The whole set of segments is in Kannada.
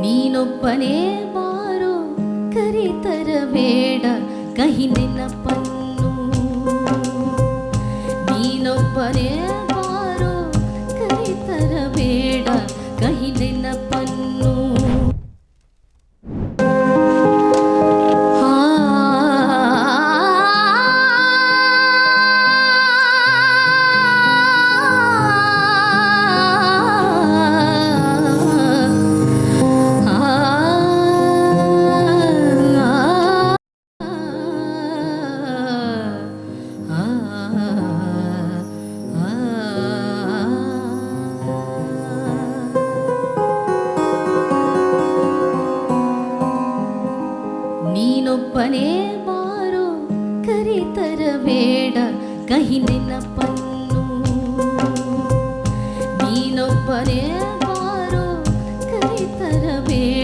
ನೀನೊಬ್ಬನೇ ಬಾರೋ ಕರಿತರಬೇಡ ಕಹಿ ನೆನಪನ್ನು. ನೀನೊಬ್ಬನೇ ಕಹಿ ನೆನಪನ್ನು ನೀನೊಬ್ಬನೇ ಬಾರೋ ಕೈ ತರಬೇಡ.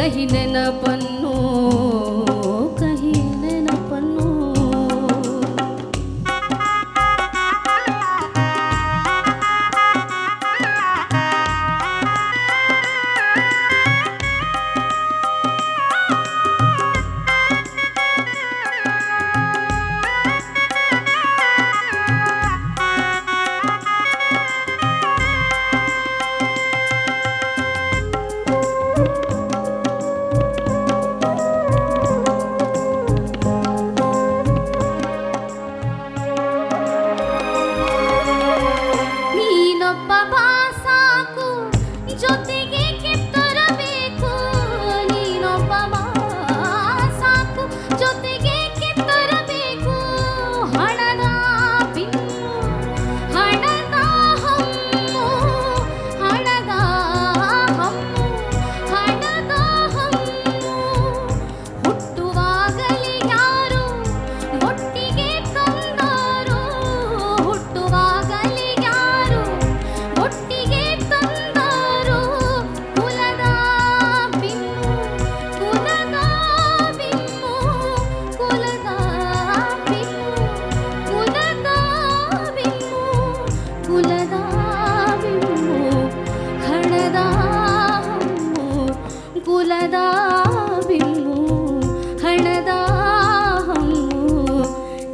कहीं न पन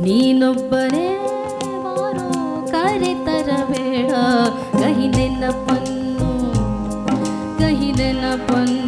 ನೀನೊಬ್ಬರೇ ಬಾರೋ ಕರೆತರಬೇಡ ಕಹಿ ನೆನಪನ್ನು ಕಹಿ ನೆನಪನ್ನು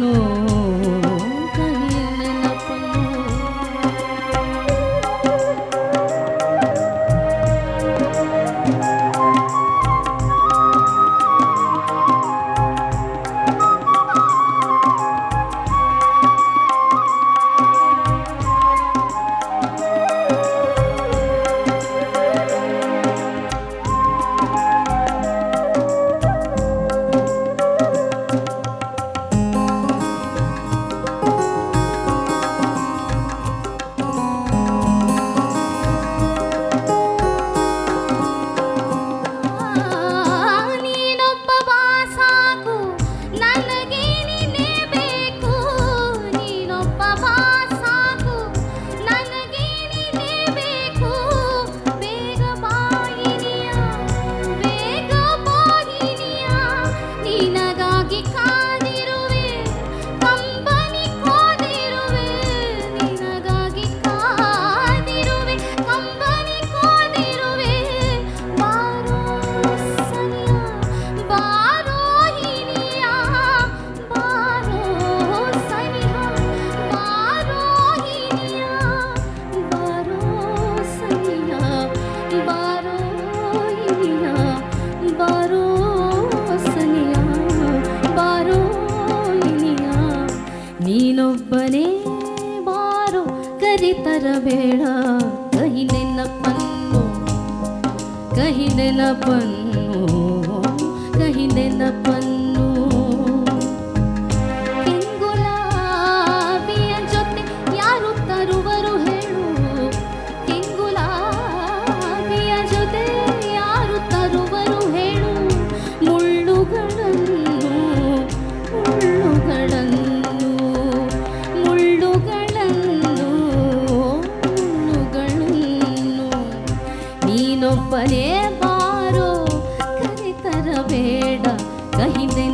ನೀನೊಬ್ಬನೇ ಬಾರೋ ಕರಿತರಬೇಡ ಕಹಿ ನೆನಪನ್ನು ಕಹಿ ನೆನಪನ್ನು ಕಹಿ ನೆನಪನ್ನು libre.